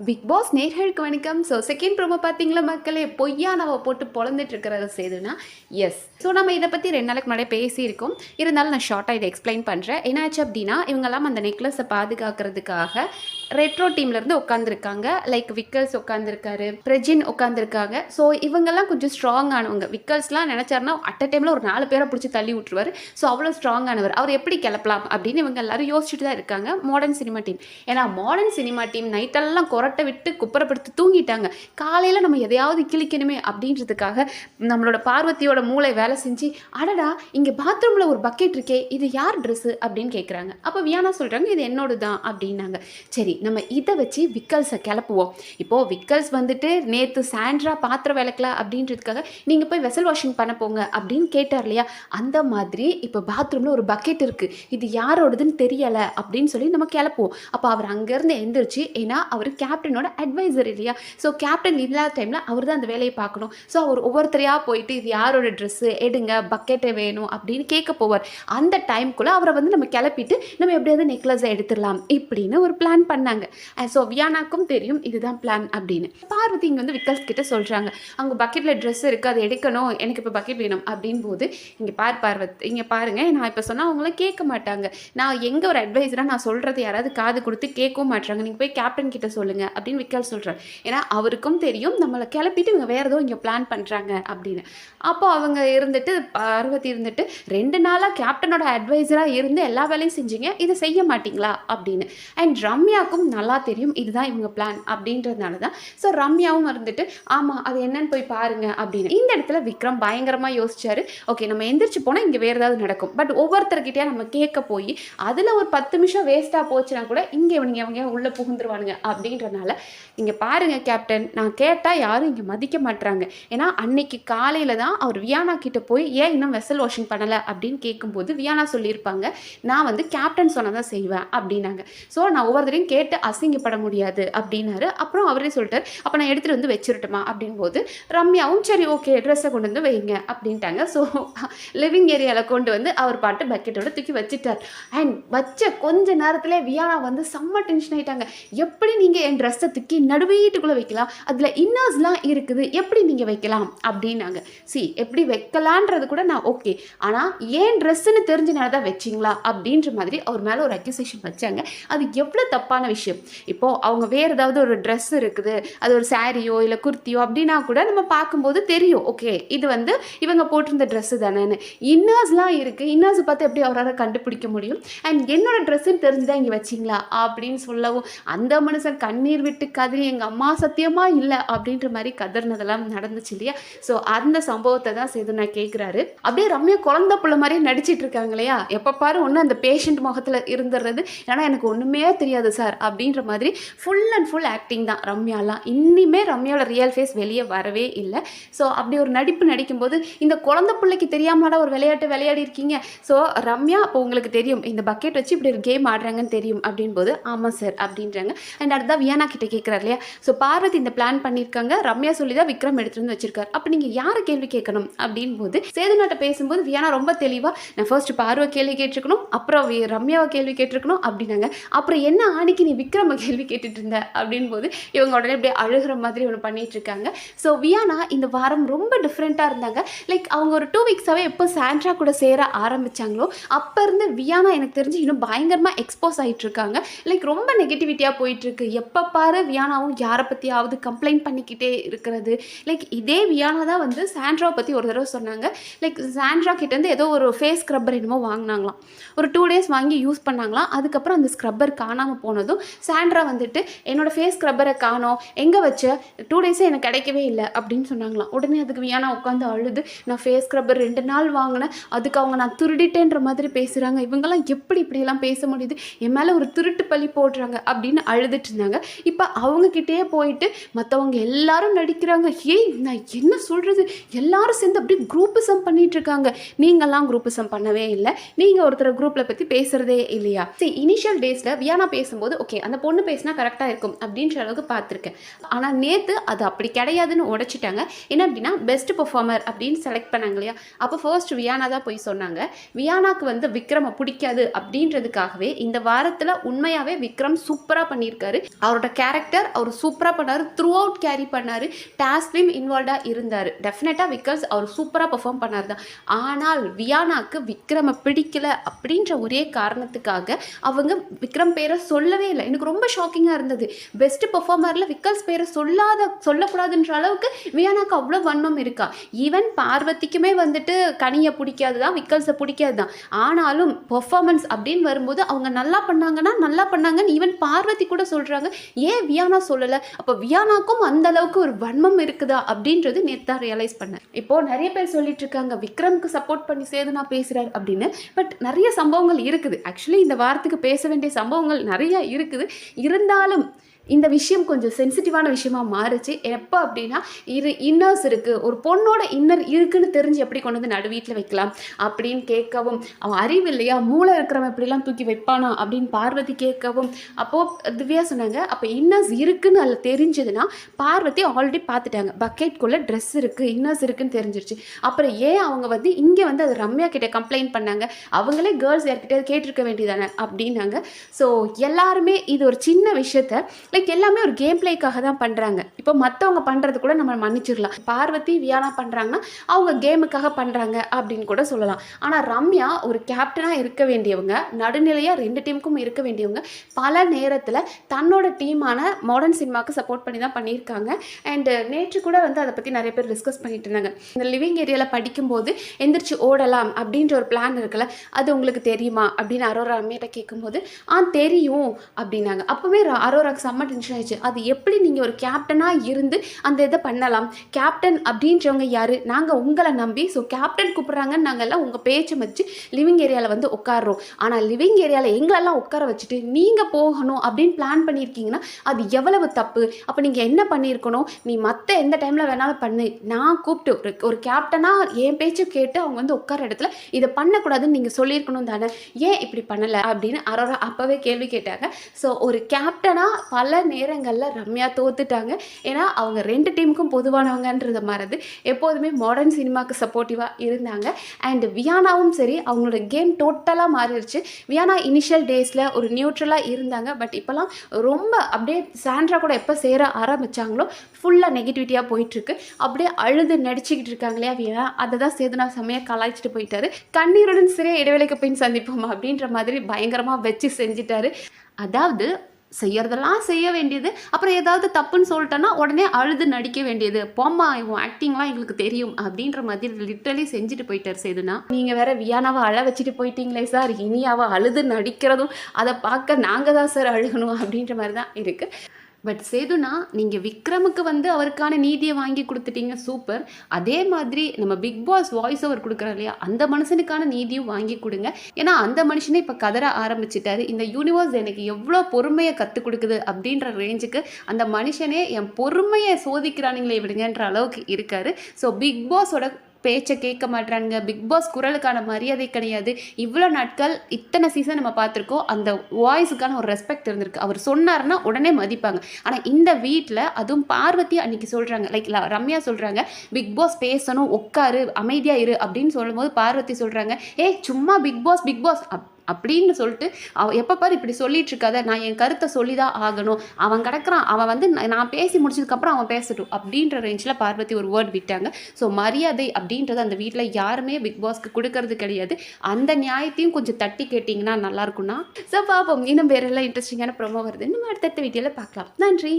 Big pass நேர்களுக்கு வணக்கம். So second promo பார்த்தீங்களா மக்களே? பொய்யா நம்ம போட்டு பொழந்துட்டு இருக்கிறத செய்துனா எஸ் ஸோ நம்ம இதை பற்றி ரெண்டு நாளைக்கு முன்னாடி பேசியிருக்கோம். இருந்தாலும் நான் ஷார்ட்டாக இதை எக்ஸ்பிளைன் பண்ணுறேன் என்னாச்சு அப்படின்னா இவங்கெல்லாம் அந்த நெக்லஸை பாதுகாக்கிறதுக்காக ரெட்ரோ டீம்லேருந்து உட்காந்துருக்காங்க லைக் விக்கல்ஸ் உட்காந்துருக்காரு பிரஜின் உட்காந்துருக்காங்க ஸோ இவங்கெல்லாம் கொஞ்சம் ஸ்ட்ராங் ஆனவங்க. விக்கல்ஸ்லாம் நினச்சாருன்னா அட் அ டைமில் ஒரு நாலு பேரை பிடிச்சி தள்ளி விட்டுருவார். ஸோ அவ்வளோ ஸ்ட்ராங் ஆனவர். அவர் எப்படி கிளப்பலாம் அப்படின்னு இவங்க எல்லாரும் யோசிச்சுட்டு தான் இருக்காங்க. மாடர்ன் சினிமா டீம் ஏன்னா மாடர்ன் சினிமா டீம் நைட்டெல்லாம் கொரட்டை விட்டு குப்புறப்படுத்தி தூங்கிட்டாங்க. காலையில் நம்ம எதையாவது கிழிக்கணுமே அப்படின்றதுக்காக நம்மளோட பார்வதியோட மூளை வேலை செஞ்சு அடடா இங்கே பாத்ரூமில் ஒரு பக்கெட் இருக்கே இது யார் ட்ரெஸ்ஸு அப்படின்னு கேட்குறாங்க அப்போ வியானா சொல்கிறாங்க இது என்னோட தான் அப்படின்னாங்க. சரி நம்ம இதை வச்சு விக்கல்ஸை கிளப்புவோம். இப்போது விக்கல்ஸ் வந்துட்டு நேற்று சாண்ட்ரா பாத்திரம் விளக்கல அப்படின்றதுக்காக நீங்கள் போய் வெசல் வாஷிங் பண்ண போங்க அப்படின்னு கேட்டார் இல்லையா? அந்த மாதிரி இப்போ பாத்ரூமில் ஒரு பக்கெட் இருக்குது இது யாரோடதுன்னு தெரியலை அப்படின்னு சொல்லி நம்ம கிளப்புவோம். அப்போ அவர் அங்கேருந்து எந்திரிச்சு ஏன்னா அவர் கேப்டனோட அட்வைசர் இல்லையா? ஸோ கேப்டன் இல்லாத டைமில் அவர் தான் அந்த வேலையை பார்க்கணும். ஸோ அவர் ஒவ்வொருத்தரையாக போயிட்டு இது யாரோட ட்ரெஸ்ஸு எடுங்க பக்கெட்டை வேணும் அப்படின்னு கேட்க போவார். அந்த டைம்குள்ளே அவரை வந்து நம்ம கிளப்பிட்டு நம்ம எப்படியாவது நெக்லஸை எடுத்துடலாம் இப்படின்னு ஒரு பிளான் பண்ணாங்க ஸோ வியானாக்கும் தெரியும் இதுதான் பிளான் அப்படின்னு. பார்வதி இங்கே வந்து விக்கல்ஸ் கிட்ட சொல்கிறாங்க அவங்க பக்கெட்டில் ட்ரெஸ் இருக்குது அதை எடுக்கணும். எனக்கு இப்போ பக்கெட் வேணும். அப்படின் போது இங்கே பார் பார்வத் இங்கே பாருங்கள் நான் இப்போ சொன்னால் அவங்களாம் கேட்க மாட்டாங்க. நான் எங்கே ஒரு அட்வைஸராக நான் சொல்கிறது யாராவது காது கொடுத்து கேட்கவும் மாட்டாங்க நீங்கள் போய் கேப்டன் கிட்ட சொல்லுங்கள் அப்படின்னு விக்கல் சொல்கிறார் ஏன்னா அவருக்கும் தெரியும் நம்மளை கிளப்பிட்டு இவங்க வேறு ஏதோ இங்கே பிளான் பண்ணுறாங்க அப்படின்னு. அப்போ அவங்க இருந்துட்டு பார்வதி இருந்துட்டு ரெண்டு நாளாக கேப்டனோட அட்வைஸராக இருந்து எல்லா வேலையும் செஞ்சீங்க. இதை செய்ய மாட்டீங்களா? அப்படின்னு. அண்ட் ரம்யாவுக்கும் நல்லா தெரியும் இதுதான் இவங்க பிளான் அப்படின்றதுனால தான் ஸோ ரம்யாவும் இருந்துட்டு ஆமாம் அது என்னன்னு போய் பாருங்க அப்படின்னு. இந்த இடத்துல விக்ரம் பயங்கரமாக யோசிச்சாரு. ஓகே நம்ம எந்திரிச்சு போனால் இங்கே வேறு ஏதாவது நடக்கும். பட் ஒவ்வொருத்தர்கிட்டயா நம்ம கேட்க போய் அதில் ஒரு பத்து நிமிஷம் வேஸ்ட்டாக போச்சுன்னா கூட இங்கே இவனுங்க இவங்க உள்ளே புகுந்துருவானுங்க அப்படின்றனால இங்கே பாருங்க கேப்டன் நான் கேட்டால் யாரும் இங்கே மதிக்க மாட்றாங்க. ஏன்னா அன்னைக்கு காலையில் தான் அவர் வியானா கிட்ட போய் ஏன் இன்னும் வெசல் வாஷிங் பண்ணலை? அப்படின்னு கேட்கும்போது வியானா சொல்லியிருப்பாங்க. நான் வந்து கேப்டன் சொன்னதான் செய்வேன் அப்படின்னாங்க. ஸோ நான் ஒவ்வொருத்தரையும் கேட்டு அசிங்கப்பட முடியாது அப்படின்னாரு. அப்புறம் அவரே சொல்லிட்டார் அப்போ நான் எடுத்துகிட்டு வந்து வச்சுருட்டுமா? அப்படின் போது ரம்யாவும் சரி ஓகே ட்ரெஸ்ஸை கொண்டு வந்து வைங்க. அப்படின்ட்டாங்க. ஸோ லிவிங் ஏரியாவில் கொண்டு வந்து அவர் பாட்டு பக்கெட்டோட தூக்கி வச்சுட்டார். அண்ட் வச்ச கொஞ்ச நேரத்தில் வியானா வந்து செம்ம டென்ஷன் ஆயிட்டாங்க. எப்படி நீங்கள் என் ட்ரெஸ்ஸை தூக்கி நடுவீட்டுக்குள்ளே வைக்கலாம்? அதில் இன்னர்ஸ்லாம் இருக்குது. எப்படி நீங்கள் வைக்கலாம்? அப்படின்னாங்க. சி எப்படி வைக்கலான்றது கூட நான் ஓகே ஆனால் ஏன் ட்ரெஸ்ஸுன்னு தெரிஞ்சனால தான் வச்சிங்களா? அப்படின்ற மாதிரி அவர் மேலே ஒரு அக்யூசேஷன் வச்சாங்க. அது எவ்வளோ தப்பான விஷயம். இப்போது அவங்க வேறு ஏதாவது ஒரு ட்ரெஸ் இருக்குது அது ஒரு சாரியோ இல்லை குர்த்தியோ அப்படின்னா கூட நம்ம பார்க்கும்போது தெரியும். ஓகே இது வந்து இவங்க போட்டிருந்த ட்ரெஸ்ஸு தானேன்னு. இன்னர்ஸ்லாம் இருக்குது இன்னர்ஸ் பார்த்து எப்படி அவரால் கண்டுபிடிக்க முடியும்? அண்ட் என்னோட ட்ரெஸ்ஸுன்னு தெரிஞ்சுதான் இங்கே வச்சிங்களா? அப்படின்னு சொல்லவும் அந்த மனுஷன் கண்ணீர் விட்டு கதறி எங்கள் அம்மா சத்தியமாக இல்லை அப்படின்ற மாதிரி கதறினதெல்லாம் நடந்துச்சு இல்லையா? ஸோ அந்த சம்பவத்தை தான் சேது நான் கேட்குறாரு அப்படியே ரம்யா குழந்த பிள்ளை மாதிரியே நடிச்சிட்டு இருக்காங்க இல்லையா? எப்போ பாரு ஒன்று அந்த பேஷண்ட் முகத்தில் இருந்துடுறது ஏன்னா எனக்கு ஒன்றுமே தெரியாது சார். அப்படின்ற மாதிரி ஃபுல் அண்ட் ஃபுல் ஆக்டிங் தான் ரம்யாலாம் இன்னிமே ரம்யாவோட ரியல் ஃபேஸ் வெளியே வரவே இல்லை. ஸோ அப்படி ஒரு நடிப்பு நடிக்கும்போது இந்த குழந்த பிள்ளைக்கு தெரியாமடா ஒரு விளையாட்டு விளையாடி இருக்கீங்க. ஸோ ரம்யா அப்போ உங்களுக்கு தெரியும் இந்த பக்கெட் வச்சு இப்படி ஒரு கேம் ஆடுறாங்கன்னு தெரியும் அப்படின்போது ஆமாம் சார் அப்படின்றாங்க. அண்ட் அடுத்தா வியானா கிட்ட கேட்குறாரு இல்லையா? ஸோ பார்வதி இந்த பிளான் பண்ணியிருக்காங்க. ரம்யா சொல்லி தான் விக்ரம் எடுத்துகிட்டு வந்து வச்சிருக்காரு. அப்போ நீங்கள் யாரை கேள்வி கேட்கணும் அப்படின் போது சேதுநாட்டை பேசும்போது வியானா ரொம்ப தெளிவாக நான் ஃபர்ஸ்ட் பார்வை கேள்வி கேட்டிருக்கணும் அப்புறம் ரம்யாவை கேள்வி கேட்டிருக்கணும் அப்படின்னாங்க. அப்புறம் என்ன ஆணிக்கு நீ விக்ரம கேள்வி கேட்டுட்டு இருந்த அப்படின் போது இவங்க உடனே அப்படியே அழுகிற மாதிரி ஒன்று பண்ணிட்டு இருக்காங்க ஸோ வியானா இந்த வாரம் ரொம்ப டிஃப்ரெண்ட்டாக இருந்தாங்க. லைக் அவங்க ஒரு டூ வீக்ஸாகவே எப்போ சாண்ட்ரா கூட சேர ஆரம்பித்தாங்களோ அப்போ இருந்து வியானா எனக்கு தெரிஞ்சு இன்னும் பயங்கரமாக எக்ஸ்போஸ் ஆகிட்டு இருக்காங்க லைக் ரொம்ப நெகட்டிவிட்டியாக போயிட்டுருக்கு. எப்போ பாரு வியானாவும் யாரை பற்றியாவது கம்ப்ளைண்ட் பண்ணிக்கிட்டே இருக்கிறது. லைக் இதே வியானா தான் வந்து சாண்ட்ராவை பற்றி ஒரு தடவை சொன்னாங்க. லைக் சாண்ட்ரா கிட்டேருந்து ஏதோ ஒரு ஃபேஸ் ஸ்க்ரப்பர் என்னமோ வாங்கினாங்களாம். ஒரு டூ டேஸ் வாங்கி யூஸ் பண்ணாங்களாம். அதுக்கப்புறம் அந்த ஸ்க்ரப்பர் காணாமல் போனதும் சாண்ட்ரா வந்துட்டு என்னோட ஃபேஸ் ஸ்க்ரப்பரை காணோம். எங்கே வச்ச? டூ டேஸே எனக்கு கிடைக்கவே இல்லை. அப்படின்னு சொன்னாங்களாம். உடனே அதுக்கு வியானா உட்காந்து அழுது நான் ஃபேஸ் ஸ்க்ரப்பர் ரெண்டு நாள் வாங்கினேன். அதுக்கு அவங்க நான் திருடிட்டேன்ற மாதிரி பேசுகிறாங்க இவங்கெல்லாம் எப்படி இப்படியெல்லாம் பேச முடியுது? என் மேலே ஒரு திருட்டு பழி போடுறாங்க. அப்படின்னு அழுதுட்டு இருந்தாங்க. இப்போ அவங்கக்கிட்டே போயிட்டு மற்றவங்க எல்லாரும் நடிக்கிறாங்க. ஏய் நான் என்ன சொல்கிறது எல்லாரும் சேர்ந்து அப்படியே குரூப்பிசம் பண்ணிட்டு இருக்காங்க நீங்கள்லாம் குரூப்பிசம் பண்ணவே இல்லை. நீங்கள் ஒருத்தர் குரூப்பில் பற்றி பேசுகிறதே இல்லையா? சரி இனிஷியல் டேஸில் வியானா பேசும்போது ஓகே அந்த பொண்ணு பேசினா கரெக்டாக இருக்கும் அப்படின்ற அளவுக்கு பார்த்துருக்கேன். ஆனால் நேற்று அது அப்படி கிடையாதுன்னு உடைச்சிட்டாங்க. என்ன அப்படின்னா பெஸ்ட் பெர்ஃபார்மர் அப்படின்னு செலக்ட் பண்ணாங்க இல்லையா? அப்போ ஃபர்ஸ்ட் வியானா தான் போய் சொன்னாங்க. வியானாக்கு வந்து விக்ரமை பிடிக்காது அப்படின்றதுக்காகவே இந்த வாரத்தில் உண்மையாகவே விக்ரம் சூப்பராக பண்ணியிருக்காரு. அவரோட கேரக்டர் அவர் சூப்பராக பண்ணார். த்ரூ அவுட் கேரி பண்ணார் டாஸ்க்லையும் இன்வால்வ்டாக இருந்தார். டெஃபினட்டாக பிகாஸ் அவர் சூப்பராக பெர்ஃபார்ம் பண்ணார் தான். ஆனால் வியானாக்கு விக்ரமை பிடிக்கல அப்படின்ற ஒரே காரணத்துக்காக அவங்க விக்ரம் பேரை சொல்லவே இல்லை எனக்கு ரொம்ப ஷாக்கிங்காக இருந்தது. பெஸ்ட் பெர்ஃபார்மரில் விக்கல்ஸ் பேரை சொல்லாத சொல்லக்கூடாதுன்ற அளவுக்கு வியானாக்கு அவ்வளோ வன்மம் இருக்கா? ஈவன் பார்வதிக்குமே வந்துட்டு கனியை பிடிக்காது தான் விக்கல்ஸை பிடிக்காது தான் ஆனாலும் பெர்ஃபார்மன்ஸ் அப்படின்னு வரும்போது அவங்க நல்லா பண்ணாங்கன்னா நல்லா பண்ணாங்கன்னு ஈவன் பார்வதி கூட சொல்கிறாங்க ஏன் வியானா சொல்லலை? அப்போ வியானாக்கும் அந்த அளவுக்கு ஒரு வன்மம் இருக்குதா அப்படின்றது நேற்று தான் ரியலைஸ் பண்ணேன். இப்போ நிறைய பேர் சொல்லிட்டு இருக்காங்க விக்ரம்க்கு சப்போர்ட் பண்ணி சேதுனா பேசுகிறார் அப்படின்னு. பட் நிறைய சம்பவங்கள் இருக்குது. ஆக்சுவலி இந்த வாரத்துக்கு பேச வேண்டிய சம்பவங்கள் நிறைய இருக்குது இருக்குது. இருந்தாலும் இந்த விஷயம் கொஞ்சம் சென்சிட்டிவான விஷயமா மாறுச்சு. எப்போ அப்படின்னா இரு இன்னர்ஸ் இருக்குது ஒரு பொண்ணோட இன்னர் இருக்குன்னு தெரிஞ்சு எப்படி கொண்டு வந்து நடு வீட்டில் வைக்கலாம் அப்படின்னு கேட்கவும் அவன் அறிவு இல்லையா? மூளை இருக்கிறவன் இப்படிலாம் தூக்கி வைப்பானா? அப்படின்னு பார்வதி கேட்கவும் அப்போது திவ்யா சொன்னாங்க அப்போ இன்னர்ஸ் இருக்குன்னு அதில் தெரிஞ்சதுன்னா பார்வதி ஆல்ரெடி பார்த்துட்டாங்க. பக்கெட்குள்ளே ட்ரெஸ் இருக்குது இன்னர்ஸ் இருக்குன்னு தெரிஞ்சிருச்சு. அப்புறம் ஏன் அவங்க வந்து இங்கே வந்து அது ரம்யா கிட்டே கம்ப்ளைண்ட் பண்ணாங்க? அவங்களே கேர்ள்ஸ் யார்கிட்ட கேட்டிருக்க வேண்டியதானே? அப்படின்னாங்க. ஸோ எல்லாருமே இது ஒரு சின்ன விஷயத்த லைக் எல்லாமே ஒரு கேம் பிளேக்காக தான் பண்ணுறாங்க இப்போ மற்றவங்க பண்ணுறது கூட நம்ம மன்னிச்சிடலாம். பார்வதி வியானா பண்ணுறாங்கன்னா அவங்க கேமுக்காக பண்ணுறாங்க அப்படின்னு கூட சொல்லலாம். ஆனால் ரம்யா ஒரு கேப்டனாக இருக்க வேண்டியவங்க நடுநிலையாக ரெண்டு டீமுக்கும் இருக்க வேண்டியவங்க பல நேரத்தில் தன்னோட டீமான மாடர்ன் சினிமாவுக்கு சப்போர்ட் பண்ணி தான் பண்ணியிருக்காங்க. அண்டு நேற்று கூட வந்து அதை பற்றி நிறைய பேர் டிஸ்கஸ் பண்ணிட்டு இருந்தாங்க. இந்த லிவிங் ஏரியாவில் படிக்கும்போது எந்திரிச்சு ஓடலாம் அப்படின்ற ஒரு பிளான் இருக்குல்ல அது உங்களுக்கு தெரியுமா? அப்படின்னு அரோரா ரம்யாட்ட கேட்கும்போது ஆ தெரியும் அப்படின்னாங்க. அப்போவே அரோராக்கு செம்ம டென்ஷன் ஆயிடுச்சு. அது எப்படி நீங்கள் ஒரு கேப்டனாக இருந்து அந்த இதை பண்ணலாம்? கேப்டன் அப்படின்றவங்க யார்? நாங்கள் உங்களை நம்பி ஸோ கேப்டன் கூப்பிட்றாங்கன்னு நாங்கள்லாம் உங்கள் பேச்சை வச்சு லிவிங் ஏரியாவில் வந்து உட்காடுறோம் ஆனால் லிவிங் ஏரியாவில் எங்களெல்லாம் உட்கார வச்சுட்டு நீங்கள் போகணும் அப்படின்னு பிளான் பண்ணியிருக்கீங்கன்னா அது எவ்வளவு தப்பு? அப்போ நீங்கள் என்ன பண்ணியிருக்கணும்? நீ மற்ற எந்த டைமில் வேணாலும் பண்ணு. நான் கூப்பிட்டு ஒரு ஒரு கேப்டனாக என் பேச்சை கேட்டு அவங்க வந்து உட்கார இடத்துல இதை பண்ணக்கூடாதுன்னு நீங்கள் சொல்லியிருக்கணும் தானே? ஏன் இப்படி பண்ணலை? அப்படின்னு அரோரா அப்போவே கேள்வி கேட்டாங்க. ஸோ ஒரு கேப்டனாக பல நேரங்களில் ரம்யா தோத்துட்டாங்க. ஏன்னா அவங்க ரெண்டு டீமுக்கும் பொதுவானவங்கன்றத மறந்து எப்போதுமே மாடர்ன் சினிமாவுக்கு சப்போர்ட்டிவாக இருந்தாங்க. அண்ட் வியானாவும் சரி அவங்களோட கேம் டோட்டலாக மாறிடுச்சு. வியானா இனிஷியல் டேஸில் ஒரு நியூட்ரலாக இருந்தாங்க. பட் இப்போலாம் ரொம்ப அப்படியே சாண்ட்ரா கூட எப்போ சேர ஆரம்பிச்சாங்களோ ஃபுல்லாக நெகட்டிவிட்டியாக போயிட்டுருக்கு. அப்படியே அழுது நடிச்சுக்கிட்டு இருக்காங்க இல்லையா வியானா? அதை தான் சேதுனா செம்மையாக கலாய்ச்சிட்டு போயிட்டாரு. கண்ணீருடன் சிறிய இடைவேளைக்கு பின் சந்திப்போம் அப்படின்ற மாதிரி பயங்கரமாக வச்சு செஞ்சிட்டாரு. அதாவது செய்யறதெல்லாம் செய்ய வேண்டியது. அப்புறம் ஏதாவது தப்புன்னு சொல்லிட்டேன்னா உடனே அழுது நடிக்க வேண்டியது. போம்மா இவன் ஆக்டிங்லாம் எங்களுக்கு தெரியும் அப்படின்ற மாதிரி லிட்டரலி செஞ்சுட்டு போயிட்டார் சேதுனா. நீங்கள் வேற வியானாவை அழ வச்சுட்டு போயிட்டீங்களே சார். இனி அவள் அழுது நடிக்கிறதும் அதை பார்க்க நாங்கள் தான் சார் அழுகணும் அப்படின்ற மாதிரி தான் இருக்குது பட் சேதுனா நீங்கள் விக்ரமுக்கு வந்து அவருக்கான நீதியை வாங்கி கொடுத்துட்டீங்க சூப்பர் அதே மாதிரி நம்ம பிக் பாஸ் வாய்ஸ் ஓவர் கொடுக்குறோம் இல்லையா அந்த மனுஷனுக்கான நீதியும் வாங்கி கொடுங்க. ஏன்னா அந்த மனுஷனே இப்போ கதற ஆரம்பிச்சிட்டாரு. இந்த யூனிவர்ஸ் எனக்கு எவ்வளோ பொறுமையை கற்றுக் கொடுக்குது அப்படின்ற ரேஞ்சுக்கு அந்த மனுஷனே என் பொறுமையை சோதிக்கிறானுங்களே விடுங்கன்ற அளவுக்கு இருக்காரு. ஸோ பிக் பாஸோட பேச்சை கேட்க மாட்டாங்க பிக் பாஸ் குரலுக்கான மரியாதை கிடையாது. இவ்வளோ நாட்கள் இத்தனை சீசன் நம்ம பார்த்துருக்கோம். அந்த வாய்ஸுக்கான ஒரு ரெஸ்பெக்ட் இருந்திருக்கு. அவர் சொன்னார்னா உடனே மதிப்பாங்க. ஆனால் இந்த வீட்டில் அதுவும் பார்வதி அன்னைக்கு சொல்கிறாங்க லைக் ரம்யா சொல்கிறாங்க பிக் பாஸ் பேசணும் உட்காரு அமைதியாக இரு அப்படின்னு சொல்லும்போது பார்வதி சொல்கிறாங்க ஏய் சும்மா பிக் பாஸ் பிக் பாஸ் அப் அப்படின்னு சொல்லிட்டு அவ எப்போ பாரு இப்படி சொல்லிட்டு இருக்காத நான் என் கருத்தை சொல்லி தான் ஆகணும். அவன் கிடக்குறான் அவன் வந்து நான் நான் பேசி முடிச்சதுக்கப்புறம் அவன் பேசட்டும் அப்படின்ற ரேஞ்சில் பார்வதி ஒரு வேர்ட் விட்டாங்க. ஸோ மரியாதை அப்படின்றது அந்த வீட்டில் யாருமே பிக் பாஸ்க்கு கொடுக்கறது கிடையாது. அந்த நியாயத்தையும் கொஞ்சம் தட்டி கேட்டிங்கன்னா நல்லா ஸோ பார்ப்போம் இன்னும் வேற எல்லாம் இன்ட்ரெஸ்டிங்கான ப்ரோமோ வருது. இன்னும் அடுத்தடுத்த வீடியோவில் பார்க்கலாம். நன்றி.